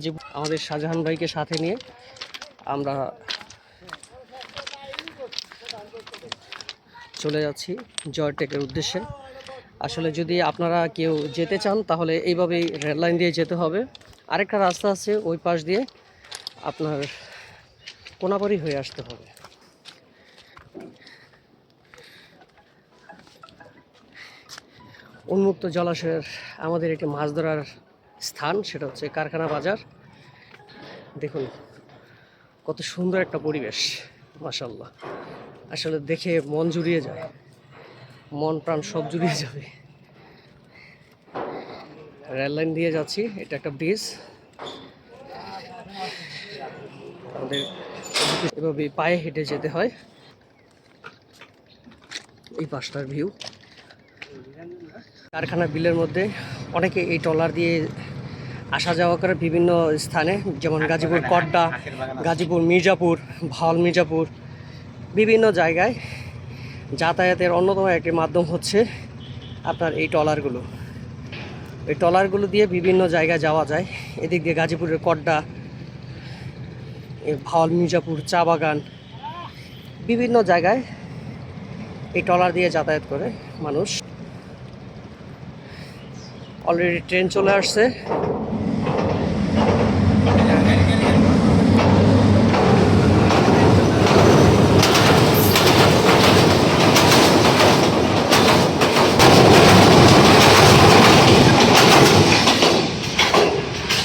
আজিব আমাদের শাহজাহান ভাইকে সাথে নিয়ে আমরা চলে যাচ্ছি জয়টেকের উদ্দেশ্যে। আসলে যদি আপনারা কেউ যেতে চান, তাহলে এইভাবেই রেল লাইন দিয়ে যেতে হবে। আরেকটা রাস্তা আছে ওই পাশ দিয়ে আপনার কোনাবাড়ি হয়ে আসতে হবে। উন্মুক্ত জলাশয়ের আমাদের একটি মাছ ধরার স্থান, সেটা হচ্ছে কারখানা বাজার। দেখুন, কত সুন্দর একটা পরিবেশ মাসাল্লাহ আসলে দেখে মন জুড়িয়ে যায়। মন প্রাণ সব জুড়িয়ে যাবে। রেল লাইন দিয়ে যাচ্ছি, এটা একটা ব্রিজ। আমাদের এভাবে পায়ে হেঁটে যেতে হয়। এই পাশটার ভিউ। কারখানা বিলের মধ্যে অনেকে এই ট্রলার দিয়ে আসা যাওয়া করে বিভিন্ন স্থানে যেমন গাজীপুর কড্ডা গাজীপুর মির্জাপুর ভাওয়াল মির্জাপুর বিভিন্ন জায়গায় যাতায়াতের অন্যতম একটি মাধ্যম হচ্ছে আপনার এই ট্রলারগুলো। এই ট্রলারগুলো দিয়ে বিভিন্ন জায়গায় যাওয়া যায়। এদিক দিয়ে গাজীপুরের কড্ডা এই ভাওয়াল মির্জাপুর চা বাগান বিভিন্ন জায়গায় এই ট্রলার দিয়ে যাতায়াত করে মানুষ। অলরেডি ট্রেন চলে আসছে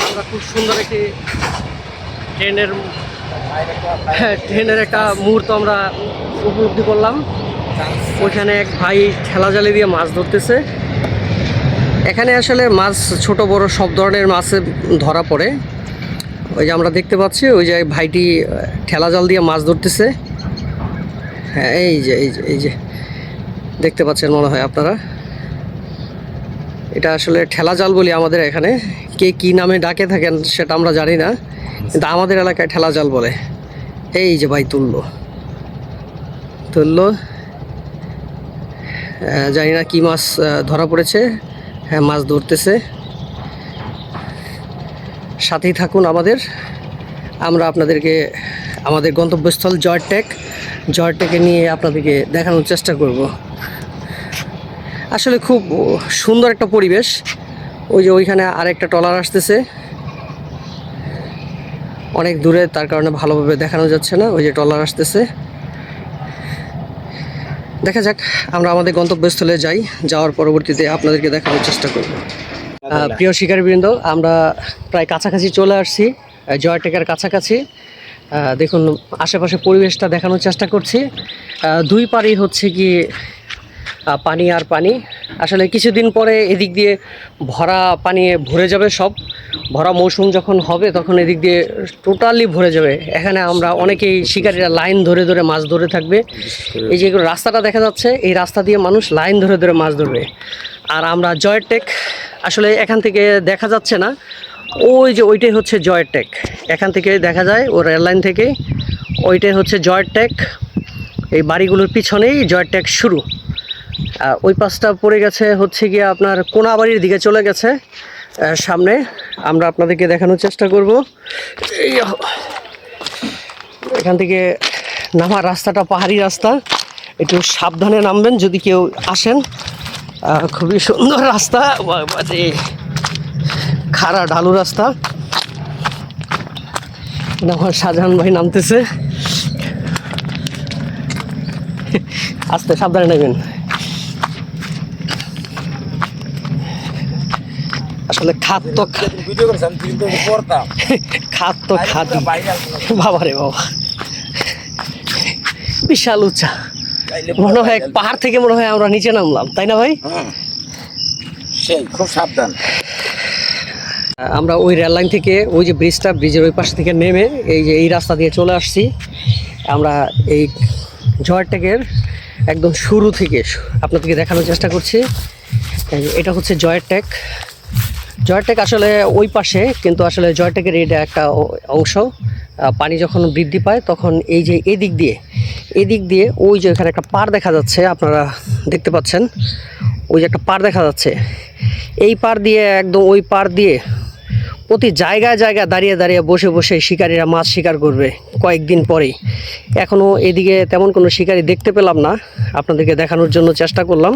আমরা খুব সুন্দর একটি ট্রেনের হ্যাঁ ট্রেনের একটা মুহূর্ত আমরা উপলব্ধি করলাম। ওইখানে এক ভাই ঠেলা জালি দিয়ে মাছ ধরতেছে। এখানে আসলে মাছ, ছোট, বড় সব ধরনের মাছ ধরা পড়ে। ওই যে আমরা দেখতে পাচ্ছি, ওই যে ভাইটি ঠেলা জাল দিয়ে মাছ ধরতেছে। হ্যাঁ এই যে এই যে এই যে। দেখতে পাচ্ছেন মনে হয় আপনারা। এটা আসলে ঠেলা জাল বলি আমাদের এখানে। কে কি নামে ডাকে থাকেন সেটা আমরা জানি না, কিন্তু আমাদের এলাকায় ঠেলা জাল বলে। এই যে ভাই তুললো তুললো জানি না কি মাছ ধরা পড়েছে। হ্যাঁ মাছ ধরতেছে। সাথেই থাকুন আমাদের। আমরা আপনাদেরকে, আমাদের গন্তব্যস্থল জয়টেক, জয়টেকে নিয়ে আপনাদেরকে দেখানোর চেষ্টা করব। আসলে খুব সুন্দর একটা পরিবেশ। ওই যে ওইখানে আরেকটা ট্রলার আসতেছে। অনেক দূরে, তার কারণে ভালোভাবে দেখানো যাচ্ছে না, ওই যে ট্রলার আসতেছে। দেখা যাক, আমরা আমাদের গন্তব্যস্থলে যাই, যাওয়ার পরবর্তীতে আপনাদেরকে দেখানোর চেষ্টা করব। প্রিয় শিকারবৃন্দ, আমরা প্রায় কাছাকাছি চলে আসছি জয়টেকের কাছাকাছি। দেখুন, আশেপাশে পরিবেশটা দেখানোর চেষ্টা করছি। দুই পারই হচ্ছে কি পানি আর পানি। আসলে কিছুদিন পরে এদিক দিয়ে ভরা পানি ভরে যাবে সব। ভরা মৌসুম যখন হবে, তখন এদিক দিয়ে টোটালি ভরে যাবে। এখানে আমরা অনেকেই শিকারীরা লাইন ধরে ধরে মাছ ধরে থাকবে। এই যে রাস্তাটা দেখা যাচ্ছে, এই রাস্তা দিয়ে মানুষ লাইন ধরে ধরে মাছ ধরবে। আর আমরা জয়ের টেক আসলে এখান থেকে দেখা যাচ্ছে না। ওই যে ওইটাই হচ্ছে জয়ের টেক এখান থেকে দেখা যায় ও রেল লাইন থেকে। ওইটাই হচ্ছে জয়ের টেক এই বাড়িগুলোর পিছনেই জয়ের টেক শুরু। ওই পাশটা পড়ে গেছে হচ্ছে গিয়ে আপনার কোনাবাড়ির দিকে চলে গেছে সামনে। আমরা আপনাদেরকে দেখানোর চেষ্টা করব। এখান থেকে নামার রাস্তাটা পাহাড়ি রাস্তা। একটু সাবধানে নামবেন যদি কেউ আসেন। খুবই সুন্দর রাস্তা। খাড়া ঢালু রাস্তা। আমার শাহজাহান ভাই নামতেছে। আস্তে, সাবধানে নেবেন আসলে খাত তো খাত তো বাবা রে বাবা। বিশাল উঁচা মনে হয় পাহাড় থেকে মনে হয় আমরা নিচে নামলাম তাই না ভাই? সেই খুব সাবধান। আমরা ওই রেল লাইন থেকে ওই যে ব্রিজটা ব্রিজের ওই পাশ থেকে নেমে এই যে এই রাস্তা দিয়ে চলে আসছি। আমরা এই জয়টেকের একদম শুরু থেকে আপনাদেরকে দেখানোর চেষ্টা করছি। এটা হচ্ছে জয়টেক জয়টেক আসলে ওই পাশে, কিন্তু আসলে জয়টেকের এটা একটা অংশ। পানি যখন বৃদ্ধি পায়, তখন এই যে এদিক দিয়ে এদিক দিয়ে ওই যে এখানে একটা পার দেখা যাচ্ছে, আপনারা দেখতে পাচ্ছেন, ওই যে একটা পার দেখা যাচ্ছে। এই পার দিয়ে, একদম ওই পার দিয়ে প্রতি জায়গায় জায়গায় দাঁড়িয়ে দাঁড়িয়ে বসে বসে শিকারীরা মাছ শিকার করবে কয়েকদিন পরেই। এখনও এদিকে তেমন কোনো শিকারি দেখতে পেলাম না, আপনাদেরকে দেখানোর জন্য চেষ্টা করলাম,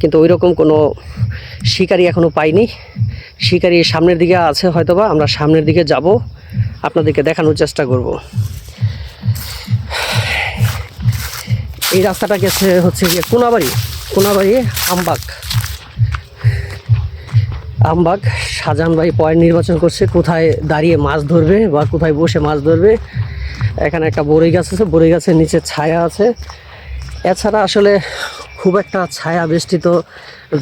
কিন্তু ওই রকম কোনো শিকারি এখনও পাইনি। শিকারি সামনের দিকে আছে হয়তোবা, আমরা সামনের দিকে যাব, আপনাদেরকে দেখানোর চেষ্টা করব। এই রাস্তাটা গেছে হচ্ছে গিয়ে কোনাবাড়ি কোনাবাড়ি আমবাগ। আমবাগ শাহজাহান ভাই পয়েন্ট নির্বাচন করছে, কোথায় দাঁড়িয়ে মাছ ধরবে বা কোথায় বসে মাছ ধরবে। এখানে একটা বড়ই গাছ আছে, বড়ই গাছের নিচে ছায়া আছে। এছাড়া আসলে খুব একটা ছায়া বেষ্টিত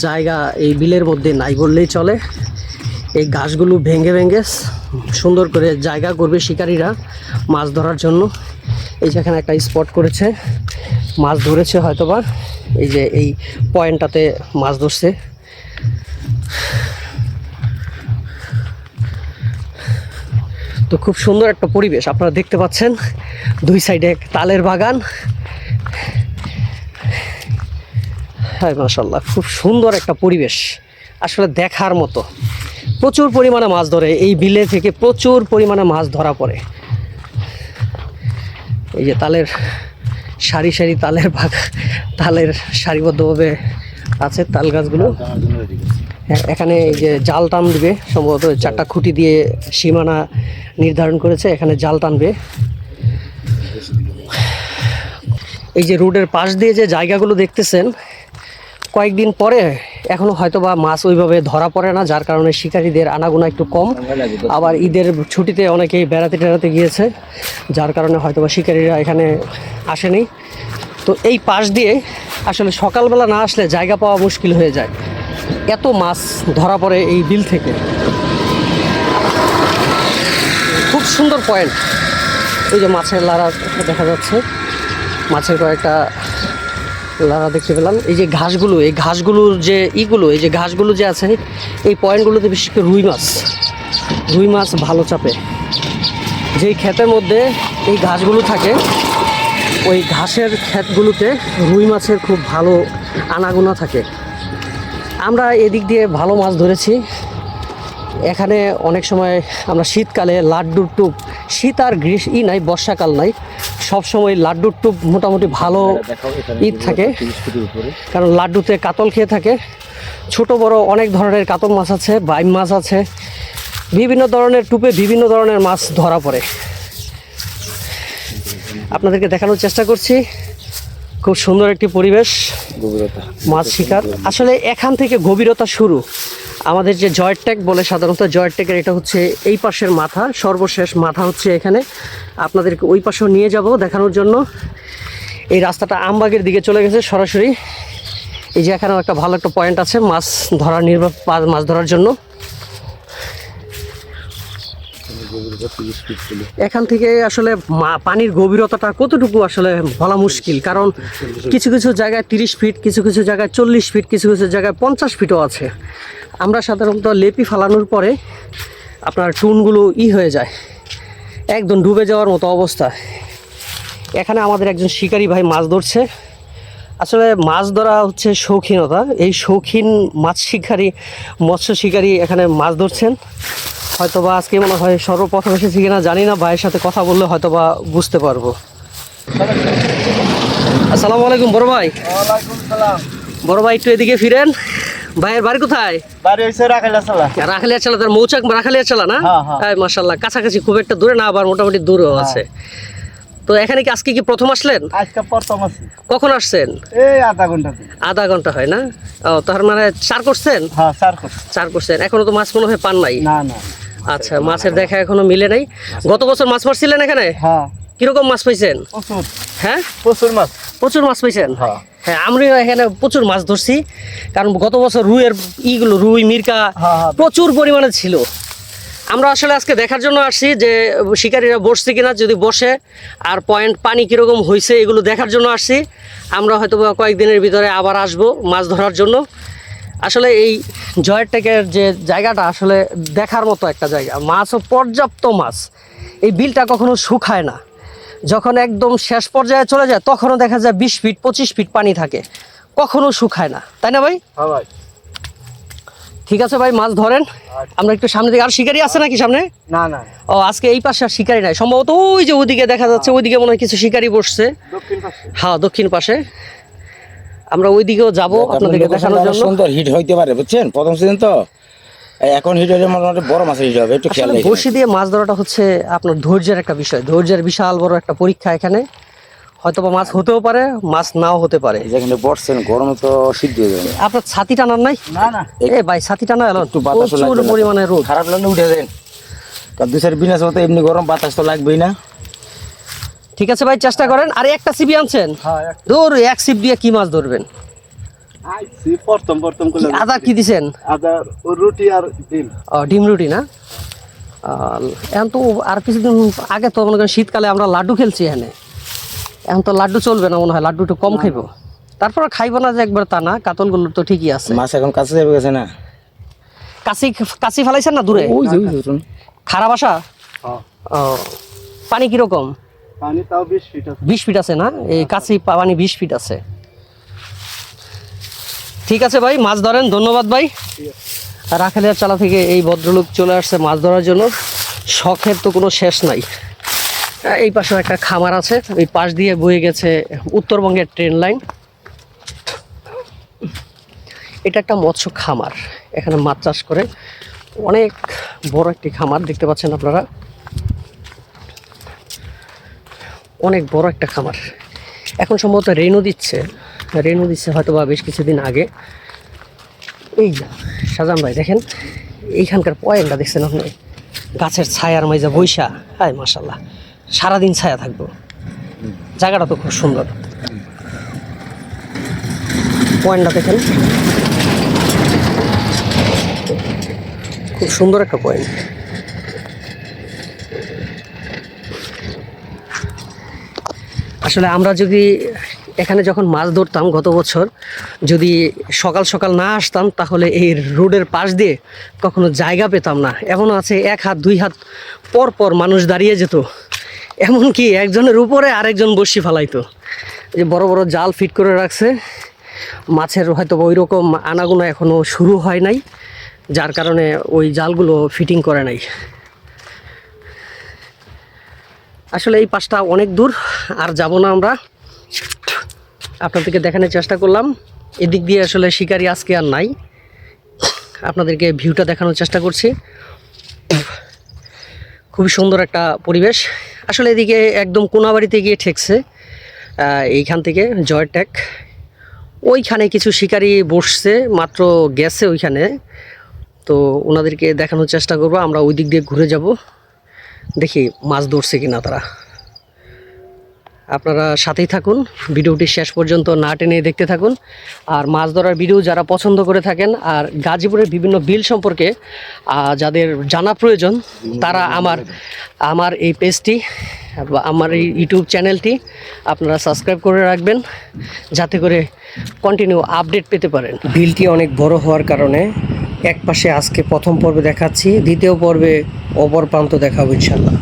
জায়গা এই বিলের মধ্যে নাই বললেই চলে। এই গাছগুলো ভেঙে ভেঙে সুন্দর করে জায়গা করবে শিকারীরা মাছ ধরার জন্য। এই যে এখানে একটা স্পট করেছে, মাছ ধরেছে হয়তোবা। এই যে এই পয়েন্টটাতে মাছ ধরছে। তো খুব সুন্দর একটা পরিবেশ আপনারা দেখতে পাচ্ছেন। দুই সাইডে তালের বাগান হ্যাঁ মাসাল্লাহ খুব সুন্দর একটা পরিবেশ আসলে দেখার মতো। প্রচুর পরিমাণে মাছ ধরে এই বিলে থেকে প্রচুর পরিমাণে মাছ ধরা পড়ে। এই যে তালের সারি সারি তালের বাগ তালের সারিবদ্ধভাবে আছে তাল গাছগুলো। হ্যাঁ, এখানে এই যে জাল টান সম্ভবত চারটা খুঁটি দিয়ে সীমানা নির্ধারণ করেছে এখানে জাল টানবে। এই যে রোডের পাশ দিয়ে যে জায়গাগুলো দেখতেছেন কয়েকদিন পরে এখনও হয়তো বা মাছ ওইভাবে ধরা পড়ে না, যার কারণে শিকারীদের আনাগোনা একটু কম। আবার ঈদের ছুটিতে অনেকেই বেড়াতে টেড়াতে গিয়েছে, যার কারণে হয়তো বা শিকারীরা এখানে আসেনি। তো এই পাশ দিয়ে আসলে সকালবেলা না আসলে জায়গা পাওয়া মুশকিল হয়ে যায়। এত মাছ ধরা পড়ে এই বিল থেকে। খুব সুন্দর পয়েন্ট। এই যে মাছের লারা দেখা যাচ্ছে। মাছের কয়েকটা লারা দেখতে পেলাম। এই যে ঘাসগুলো, এই ঘাসগুলোর যে ইগুলো, এই যে ঘাসগুলো যে আছে, এই পয়েন্টগুলোতে বিশেষ করে রুই মাছ রুই মাছ ভালো চাপে। যেই ক্ষেতের মধ্যে এই ঘাসগুলো থাকে, ওই ঘাসের ক্ষেতগুলোতে রুই মাছের খুব ভালো আনাগোনা থাকে। আমরা এদিক দিয়ে ভালো মাছ ধরেছি। এখানে অনেক সময় আমরা শীতকালে লাড্ডুর টুপ, শীত আর গ্রীষ্ম, ই নাই, বর্ষাকাল নাই। সব সময় লাড্ডুর টুপ মোটামুটি ভালো ঈদ থাকে। কারণ লাড্ডুতে কাতল খেয়ে থাকে। ছোট বড় অনেক ধরনের কাতল মাছ আছে বাইম মাছ আছে। বিভিন্ন ধরনের টুপে বিভিন্ন ধরনের মাছ ধরা পড়ে। আপনাদেরকে দেখানোর চেষ্টা করছি। খুব সুন্দর একটি পরিবেশ। মাছ শিকার। আসলে এখান থেকে গভীরতা শুরু। আমাদের যে জয়ের ট্যাগ বলে সাধারণত জয়ের ট্যাগের এটা হচ্ছে এই পাশের মাথা, সর্বশেষ মাথা হচ্ছে এখানে। আপনাদেরকে ওই পাশেও নিয়ে যাব দেখানোর জন্য। এই রাস্তাটা আমবাগের দিকে চলে গেছে সরাসরি। এই যে এখানেও একটা ভালো একটা পয়েন্ট আছে, মাছ ধরার নির্ভর মাছ ধরার জন্য। এখান থেকে আসলে পানির গভীরতাটা কতটুকু আসলে বলা মুশকিল? কারণ কিছু কিছু জায়গায় তিরিশ ফিট, কিছু কিছু জায়গায় চল্লিশ ফিট, কিছু কিছু জায়গায় পঞ্চাশ ফিটও আছে। আমরা সাধারণত লেপি ফালানোর পরে আপনার টুনগুলো ই হয়ে যায়, একদম ডুবে যাওয়ার মতো অবস্থা। এখানে আমাদের একজন শিকারী ভাই মাছ ধরছে। আসলে মাছ ধরা হচ্ছে শৌখিনতা। এই শৌখিন মাছ শিকারী, মৎস্য শিকারী এখানে মাছ ধরছেন। হয়তোবা আজকে মনে হয় সর্বপ্রথম এসেছি কিনা জানি না, ভাইয়ের সাথে কথা বললে হয়তোবা বুঝতে পারব। আসসালামু আলাইকুম বড় ভাই। বড় ভাই একটু এদিকে ফিরেন। ভাইয়ের বাড়ি কোথায়? বাড়ি হইছে তার মৌচাক রাখালিয়া চালা না? হ্যাঁ, হ্যাঁ। হ্যাঁ কাছাকাছি খুব একটা দূরে না আবার মোটামুটি দূরেও আছে। তো এখানে কি আজকে কি প্রথম আসলেন? আজকে প্রথম আছি। কখন আসছেন? এই আধা ঘণ্টা আধা ঘণ্টা হয় না? ও তার মানে চার করছেন? হ্যাঁ। চার করছেন। এখনও তো মাছ মনে হয় পান নাই? না না। আচ্ছা মাছের দেখা এখনও মিলে নাই। গত বছর মাছ মারছিলেন এখানে? হ্যাঁ। কীরকম মাছ পাইছেন? প্রচুর। হ্যাঁ? প্রচুর মাছ। প্রচুর মাছ পাইছেন? হ্যাঁ। হ্যাঁ আমরাও এখানে প্রচুর মাছ ধরছি কারণ গত বছর রুইয়ের ইগুলো রুই মির্কা হ্যাঁ, হ্যাঁ। প্রচুর পরিমাণে ছিল। আমরা আসলে আজকে দেখার জন্য আসছি যে শিকারীরা বসছে কিনা যদি বসে আর পয়েন্ট পানি কীরকম হয়েছে এগুলো দেখার জন্য আসছি। আমরা হয়তো কয়েকদিনের ভিতরে আবার আসব মাছ ধরার জন্য। আসলে এই জয়ের টেকের যে জায়গাটা আসলে দেখার মতো একটা জায়গা। মাছও পর্যাপ্ত মাছ। এই বিলটা কখনো শুকায় না। যখন একদম শেষ পর্যায়ে চলে যায় তখনও দেখা যায় বিশ ফিট পঁচিশ ফিট পানি থাকে। কখনো শুকায় না। তাই না ভাই? হ্যাঁ ভাই। ঠিক আছে ভাই মাছ ধরেন। আমরা একটু সামনে দিকে আর শিকারি আছে নাকি সামনে? না না। ও আজকে এই পাশে আর শিকারি নাই। সম্ভবত ওই যে ওদিকে দেখা যাচ্ছে ওইদিকে মনে হয় কিছু শিকারি বসছে। হ্যাঁ দক্ষিণ পাশে। আমরা ওইদিকেও যাব আপনাদেরকে দেখানোর জন্য। সুন্দর। হিট হইতে পারে বুঝছেন? প্রথম সিজন তো। এখন হিট হলে মোটামুটি বড় মাছের হিট হবে একটু খেয়াল রাখবেন। বড়শি দিয়ে মাছ ধরাটা হচ্ছে আপনার ধৈর্যের একটা বিষয়। ধৈর্যের বিশাল বড় একটা পরীক্ষা এখানে। হয়তো বা মাছ হতেও পারে মাছ নাও হতে পারে। যেখানে বসছেন গরমে তো সিদ্ধ হয়ে যাবে। আপনার ছাতি টানার নাই? না না। এ ভাই ছাতি টানা এলো। একটু বাতাসও প্রচুর পরিমাণে রোদ। খারাপ লাগলে উঠে দেন কারণ দুই সাইড বিনাশ মতো এমনি গরম বাতাস তো লাগবেই না। ঠিক আছে ভাই চেষ্টা করেন। আর একটা সিবি আনছেন? হ্যাঁ এক দূর এক সিপ দিয়ে কি মাছ ধরবেন? প্রথম প্রথম করলে আদা কি দিছেন? আদার ও রুটি আর ডিম। ও, ডিম রুটি না? এখন তো আর কিছুদিন আগে তো মনে করেন শীতকালে আমরা লাড্ডু খেলছি এখানে। এখন তো লাড্ডু চলবে না মনে হয় লাড্ডু একটু কম খাইবো। তারপর খাইবো না যে একবার তা না কাতলগুলো তো ঠিকই আছে। মাছ এখন কাছে যাবে গেছে না? কাশি কাশি ফেলাইছেন না দূরে? ওই যে। খারাপ আসা ও, পানি কীরকম? পানি তাও বিশ ফিট আছে। বিশ ফিট আছে না? এই কাছি পানি বিশ ফিট আছে। ঠিক আছে ভাই, মাছ ধরেন, ধন্যবাদ ভাই। রাখালিয়ার চালা থেকে এই ভদ্রলোক চলে আসছে মাছ ধরার জন্য। শখের তো কোনো শেষ নাই। এই পাশে একটা খামার আছে, ওই পাশ দিয়ে বয়ে গেছে উত্তরবঙ্গের ট্রেন লাইন। এটা একটা মৎস্য খামার, এখানে মাছ চাষ করে। অনেক বড় একটি খামার, দেখতে পাচ্ছেন আপনারা। অনেক বড় একটা খামার। এখন সম্ভবত রেনু দিচ্ছে। রেনু দিচ্ছে হয়তো বা বেশ কিছুদিন আগে। এই সাজান ভাই, দেখেন, এইখানকার পয়েন্টটা দেখছেন আপনি? গাছের ছায়ার মাইজা বৈশা। হায় মাসাল্লাহ সারাদিন ছায়া থাকব। জায়গাটা তো খুব সুন্দর। পয়েন্টটা দেখেন। খুব সুন্দর একটা পয়েন্ট। আসলে আমরা যদি এখানে যখন মাছ ধরতাম গত বছর, যদি সকাল সকাল না আসতাম, তাহলে এই রোডের পাশ দিয়ে কখনো জায়গা পেতাম না। এমন আছে, এক হাত, দুই হাত পর পর মানুষ দাঁড়িয়ে যেত। এমনকি একজনের উপরে আরেকজন বসি ফালাইতো। যে বড় বড় জাল ফিট করে রাখছে। মাছের হয়তো ওই রকম আনাগোনা এখনও শুরু হয় নাই, যার কারণে ওই জালগুলো ফিটিং করে নাই। আসলে এই পাশটা অনেক দূর, আর যাব না আমরা। আপনাদেরকে দেখানোর চেষ্টা করলাম। এদিক দিয়ে আসলে শিকারি আজকে আর নাই। আপনাদেরকে ভিউটা দেখানোর চেষ্টা করছি। খুবই সুন্দর একটা পরিবেশ। আসলে এদিকে একদম কোনাবাড়িতে গিয়ে ঠেকছে এইখান থেকে জয় জয়টেক। ওইখানে কিছু শিকারি বসছে, মাত্র গেছে ওইখানে। তো ওনাদেরকে দেখানোর চেষ্টা করব, আমরা ওই দিক দিয়ে ঘুরে যাব। দেখি মাছ ধরছে কিনা তারা। আপনারা সাথেই থাকুন। ভিডিওটি শেষ পর্যন্ত না টেনে দেখতে থাকুন। আর মাছ ধরার ভিডিও যারা পছন্দ করে থাকেন, আর গাজীপুরের বিভিন্ন বিল সম্পর্কে যাদের জানা প্রয়োজন, তারা আমার আমার এই পেজটি বা আমার এই ইউটিউব চ্যানেলটি আপনারা সাবস্ক্রাইব করে রাখবেন, যাতে করে কন্টিনিউ আপডেট পেতে পারেন। বিলটি অনেক বড় হওয়ার কারণে এক পাশে আজকে প্রথম পর্বে দেখাচ্ছি, দ্বিতীয় পর্বে অপর প্রান্ত দেখাবো ইনশাল্লাহ।